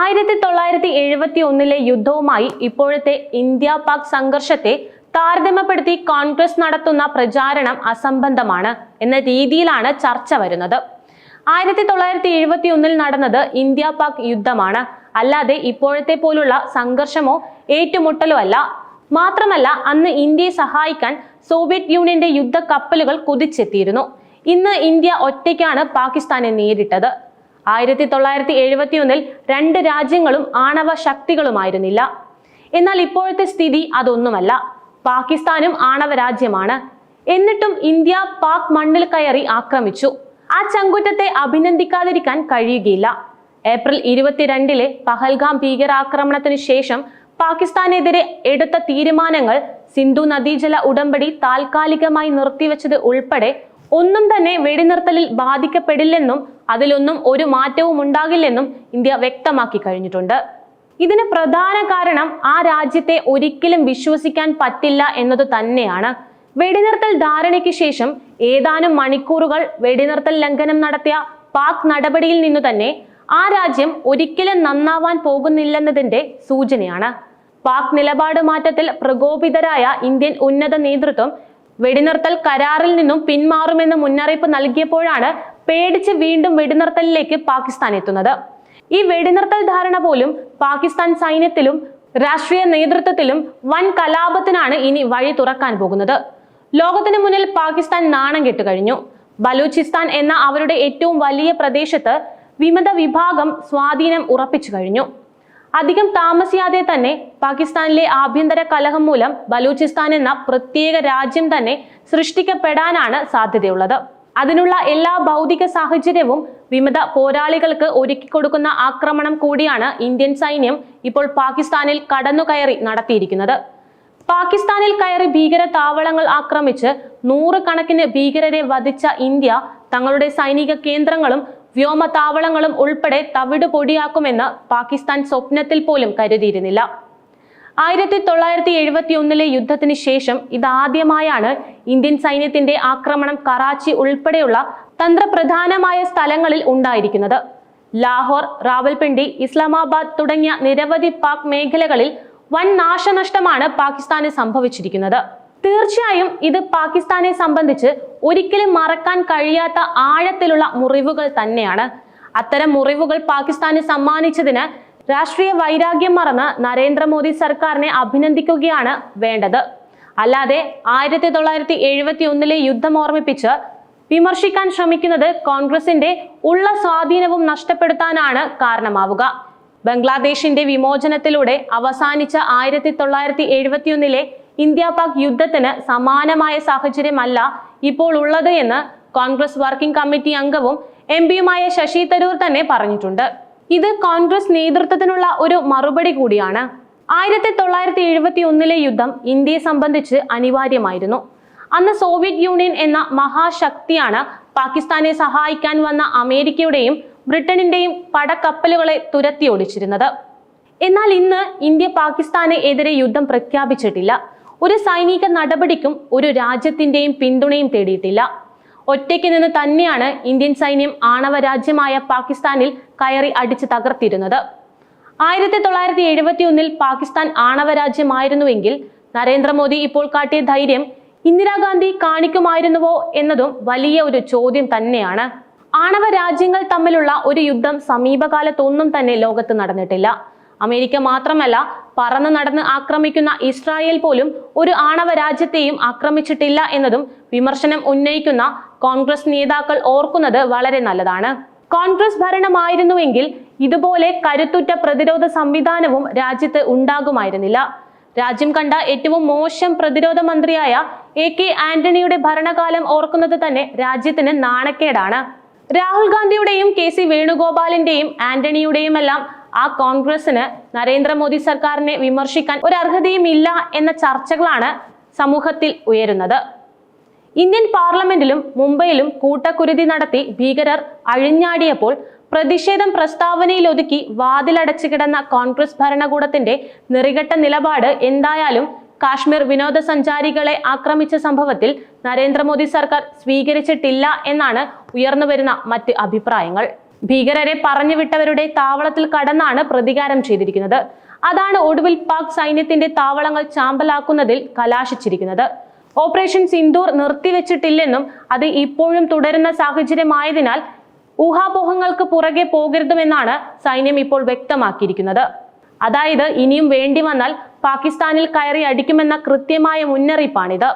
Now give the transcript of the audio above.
ആയിരത്തി തൊള്ളായിരത്തി എഴുപത്തി ഒന്നിലെ യുദ്ധവുമായി ഇപ്പോഴത്തെ ഇന്ത്യ പാക് സംഘർഷത്തെ താരതമ്യപ്പെടുത്തി കോൺഗ്രസ് നടത്തുന്ന പ്രചാരണം അസംബന്ധമാണ് എന്ന രീതിയിലാണ് ചർച്ച വരുന്നത്. ആയിരത്തി തൊള്ളായിരത്തി എഴുപത്തി ഒന്നിൽ നടന്നത് ഇന്ത്യ പാക് യുദ്ധമാണ്. അല്ലാതെ ഇപ്പോഴത്തെ പോലുള്ള സംഘർഷമോ ഏറ്റുമുട്ടലോ അല്ല. മാത്രമല്ല അന്ന് ഇന്ത്യയെ സഹായിക്കാൻ സോവിയറ്റ് യൂണിയന്റെ യുദ്ധ കപ്പലുകൾ കുതിച്ചെത്തിയിരുന്നു. ഇന്ന് ഇന്ത്യ ഒറ്റയ്ക്കാണ് പാകിസ്ഥാനെ നേരിട്ടത്. ആയിരത്തി തൊള്ളായിരത്തി എഴുപത്തി ഒന്നിൽ രണ്ട് രാജ്യങ്ങളും ആണവ ശക്തികളുമായിരുന്നില്ല. എന്നാൽ ഇപ്പോഴത്തെ സ്ഥിതി അതൊന്നുമല്ല. പാകിസ്ഥാനും ആണവ രാജ്യമാണ്. എന്നിട്ടും ഇന്ത്യ പാക് മണ്ണിൽ കയറി ആക്രമിച്ചു. ആ ചങ്കുറ്റത്തെ അഭിനന്ദിക്കാതിരിക്കാൻ കഴിയുകയില്ല. ഏപ്രിൽ ഇരുപത്തിരണ്ടിലെ പഹൽഗാം ഭീകരാക്രമണത്തിന് ശേഷം പാകിസ്ഥാനെതിരെ എടുത്ത തീരുമാനങ്ങൾ സിന്ധു നദീജല ഉടമ്പടി താൽക്കാലികമായി നിർത്തിവെച്ചത് ഉൾപ്പെടെ ഒന്നും തന്നെ വെടിനിർത്തലിൽ ബാധിക്കപ്പെടില്ലെന്നും അതിലൊന്നും ഒരു മാറ്റവും ഉണ്ടാകില്ലെന്നും ഇന്ത്യ വ്യക്തമാക്കി കഴിഞ്ഞിട്ടുണ്ട്. ഇതിന് പ്രധാന കാരണം ആ രാജ്യത്തെ ഒരിക്കലും വിശ്വസിക്കാൻ പറ്റില്ല എന്നത് തന്നെയാണ്. വെടിനിർത്തൽ ധാരണയ്ക്ക് ശേഷം ഏതാനും മണിക്കൂറുകൾ വെടിനിർത്തൽ ലംഘനം നടത്തിയ പാക് നടപടിയിൽ നിന്നു തന്നെ ആ രാജ്യം ഒരിക്കലും നന്നാവാൻ പോകുന്നില്ലെന്നതിന്റെ സൂചനയാണ്. പാക് നിലപാട് മാറ്റത്തിൽ പ്രകോപിതരായ ഇന്ത്യൻ ഉന്നത നേതൃത്വം വെടിനിർത്തൽ കരാറിൽ നിന്നും പിന്മാറുമെന്ന് മുന്നറിയിപ്പ് നൽകിയപ്പോഴാണ് പേടിച്ച് വീണ്ടും വെടിനിർത്തലിലേക്ക് പാകിസ്ഥാൻ എത്തുന്നത്. ഈ വെടിനിർത്തൽ ധാരണ പോലും പാകിസ്ഥാൻ സൈന്യത്തിലും രാഷ്ട്രീയ നേതൃത്വത്തിലും വൻ കലാപത്തിനാണ് ഇനി വഴി തുറക്കാൻ പോകുന്നത്. ലോകത്തിന് മുന്നിൽ പാകിസ്ഥാൻ നാണം കെട്ട് കഴിഞ്ഞു. ബലൂചിസ്ഥാൻ എന്ന അവരുടെ ഏറ്റവും വലിയ പ്രദേശത്ത് വിമത വിഭാഗം സ്വാധീനം ഉറപ്പിച്ചു കഴിഞ്ഞു. അധികം താമസിയാതെ തന്നെ പാകിസ്ഥാനിലെ ആഭ്യന്തര കലഹം മൂലം ബലൂചിസ്ഥാൻ എന്ന പ്രത്യേക രാജ്യം തന്നെ സൃഷ്ടിക്കപ്പെടാനാണ് സാധ്യതയുള്ളത്. അതിനുള്ള എല്ലാ ഭൗതിക സാഹചര്യവും വിമത പോരാളികൾക്ക് ഒരുക്കി കൊടുക്കുന്ന ആക്രമണം കൂടിയാണ് ഇന്ത്യൻ സൈന്യം ഇപ്പോൾ പാകിസ്ഥാനിൽ കടന്നുകയറി നടത്തിയിരിക്കുന്നത്. പാകിസ്ഥാനിൽ കയറി ഭീകര താവളങ്ങൾ ആക്രമിച്ച് നൂറുകണക്കിന് ഭീകരരെ വധിച്ച ഇന്ത്യ തങ്ങളുടെ സൈനിക കേന്ദ്രങ്ങളും വ്യോമ താവളങ്ങളും ഉൾപ്പെടെ തവിട് പൊടിയാക്കുമെന്ന് പാകിസ്ഥാൻ സ്വപ്നത്തിൽ പോലും കരുതിയിരുന്നില്ല. ആയിരത്തി തൊള്ളായിരത്തി എഴുപത്തി ഒന്നിലെ യുദ്ധത്തിന് ശേഷം ഇതാദ്യമായാണ് ഇന്ത്യൻ സൈന്യത്തിന്റെ ആക്രമണം കറാച്ചി ഉൾപ്പെടെയുള്ള തന്ത്രപ്രധാനമായ സ്ഥലങ്ങളിൽ ഉണ്ടായിരിക്കുന്നത്. ലാഹോർ റാവൽപിണ്ടി ഇസ്ലാമാബാദ് തുടങ്ങിയ നിരവധി പാക് മേഖലകളിൽ വൻ നാശനഷ്ടമാണ് പാകിസ്ഥാന് സംഭവിച്ചിരിക്കുന്നത്. തീർച്ചയായും ഇത് പാകിസ്ഥാനെ സംബന്ധിച്ച് ഒരിക്കലും മറക്കാൻ കഴിയാത്ത ആഴത്തിലുള്ള മുറിവുകൾ തന്നെയാണ്. അത്തരം മുറിവുകൾ പാകിസ്ഥാന് സമ്മാനിച്ചതിന് രാഷ്ട്രീയ വൈരാഗ്യം മറന്ന് നരേന്ദ്രമോദി സർക്കാരിനെ അഭിനന്ദിക്കുകയാണ് വേണ്ടത്. അല്ലാതെ ആയിരത്തി തൊള്ളായിരത്തി എഴുപത്തി ഒന്നിലെ യുദ്ധം ഓർമ്മിപ്പിച്ച് വിമർശിക്കാൻ ശ്രമിക്കുന്നത് കോൺഗ്രസിന്റെ ഉള്ള സ്വാധീനവും നഷ്ടപ്പെടുത്താനാണ് കാരണമാവുക. ബംഗ്ലാദേശിന്റെ വിമോചനത്തിലൂടെ അവസാനിച്ച ആയിരത്തി തൊള്ളായിരത്തി എഴുപത്തിയൊന്നിലെ ഇന്ത്യ പാക് യുദ്ധത്തിന് സമാനമായ സാഹചര്യമല്ല ഇപ്പോൾ ഉള്ളത് എന്ന് കോൺഗ്രസ് വർക്കിംഗ് കമ്മിറ്റി അംഗവും എം പിയുമായ ശശി തരൂർ തന്നെ പറഞ്ഞിട്ടുണ്ട്. ഇത് കോൺഗ്രസ് നേതൃത്വത്തിനുള്ള ഒരു മറുപടി കൂടിയാണ്. ആയിരത്തി തൊള്ളായിരത്തി എഴുപത്തി ഒന്നിലെ യുദ്ധം ഇന്ത്യയെ സംബന്ധിച്ച് അനിവാര്യമായിരുന്നു. അന്ന് സോവിയറ്റ് യൂണിയൻ എന്ന മഹാശക്തിയാണ് പാകിസ്ഥാനെ സഹായിക്കാൻ വന്ന അമേരിക്കയുടെയും ബ്രിട്ടനിന്റെയും പടക്കപ്പലുകളെ തുരത്തി ഓടിച്ചിരുന്നത്. എന്നാൽ ഇന്ന് ഇന്ത്യ പാകിസ്ഥാന് എതിരെ യുദ്ധം പ്രഖ്യാപിച്ചിട്ടില്ല. ഒരു സൈനിക നടപടിക്കും ഒരു രാജ്യത്തിന്റെയും പിന്തുണയും തേടിയിട്ടില്ല. ഒറ്റയ്ക്ക് നിന്ന് തന്നെയാണ് ഇന്ത്യൻ സൈന്യം ആണവ രാജ്യമായ പാകിസ്ഥാനിൽ കയറി അടിച്ച് തകർത്തിരുന്നത്. ആയിരത്തി തൊള്ളായിരത്തി എഴുപത്തി ഒന്നിൽ പാകിസ്ഥാൻ ആണവ രാജ്യമായിരുന്നുവെങ്കിൽ നരേന്ദ്രമോദി ഇപ്പോൾ കാട്ടിയ ധൈര്യം ഇന്ദിരാഗാന്ധി കാണിക്കുമായിരുന്നുവോ എന്നതും വലിയ ഒരു ചോദ്യം തന്നെയാണ്. ആണവ രാജ്യങ്ങൾ തമ്മിലുള്ള ഒരു യുദ്ധം സമീപകാലത്തൊന്നും തന്നെ ലോകത്ത് നടന്നിട്ടില്ല. അമേരിക്ക മാത്രമല്ല പറന്ന് നടന്ന് ആക്രമിക്കുന്ന ഇസ്രായേൽ പോലും ഒരു ആണവ രാജ്യത്തെയും ആക്രമിച്ചിട്ടില്ല എന്നതും വിമർശനം ഉന്നയിക്കുന്ന കോൺഗ്രസ് നേതാക്കൾ ഓർക്കുന്നത് വളരെ നല്ലതാണ്. കോൺഗ്രസ് ഭരണമായിരുന്നുവെങ്കിൽ ഇതുപോലെ കരുത്തുറ്റ പ്രതിരോധ സംവിധാനവും രാജ്യത്ത് ഉണ്ടാകുമായിരുന്നില്ല. രാജ്യം കണ്ട ഏറ്റവും മോശം പ്രതിരോധ മന്ത്രിയായ എ കെ ആന്റണിയുടെ ഭരണകാലം ഓർക്കുന്നത് തന്നെ രാജ്യത്തിന് നാണക്കേടാണ്. രാഹുൽ ഗാന്ധിയുടെയും കെ സി വേണുഗോപാലിന്റെയും ആന്റണിയുടെയും എല്ലാം ആ കോൺഗ്രസിന് നരേന്ദ്രമോദി സർക്കാരിനെ വിമർശിക്കാൻ ഒരു അർഹതയും ഇല്ല എന്ന ചർച്ചകളാണ് സമൂഹത്തിൽ ഉയരുന്നത്. ഇന്ത്യൻ പാർലമെന്റിലും മുംബൈയിലും കൂട്ടക്കുരുതി നടത്തി ഭീകരർ അഴിഞ്ഞാടിയപ്പോൾ പ്രതിഷേധം പ്രസ്താവനയിൽ ഒതുക്കി വാതിലടച്ചു കിടന്ന കോൺഗ്രസ് ഭരണകൂടത്തിന്റെ നെറികെട്ട നിലപാട് എന്തായാലും കാശ്മീർ വിനോദസഞ്ചാരികളെ ആക്രമിച്ച സംഭവത്തിൽ നരേന്ദ്രമോദി സർക്കാർ സ്വീകരിച്ചിട്ടില്ല എന്നാണ് ഉയർന്നുവരുന്ന മറ്റ് അഭിപ്രായങ്ങൾ. ഭീകരരെ പറഞ്ഞു വിട്ടവരുടെ താവളത്തിൽ കടന്നാണ് പ്രതികാരം ചെയ്തിരിക്കുന്നത്. അതാണ് ഒടുവിൽ പാക് സൈന്യത്തിന്റെ താവളങ്ങൾ ചാമ്പലാക്കുന്നതിൽ കലാശിച്ചിരിക്കുന്നത്. ഓപ്പറേഷൻ സിന്ദൂർ നിർത്തിവെച്ചിട്ടില്ലെന്നും അത് ഇപ്പോഴും തുടരുന്ന സാഹചര്യമായതിനാൽ ഊഹാപോഹങ്ങൾക്ക് പുറകെ പോകരുതുമെന്നാണ് സൈന്യം ഇപ്പോൾ വ്യക്തമാക്കിയിരിക്കുന്നത്. അതായത് ഇനിയും വേണ്ടി വന്നാൽ പാകിസ്ഥാനിൽ കയറി അടിക്കുമെന്ന കൃത്യമായ മുന്നറിയിപ്പാണിത്.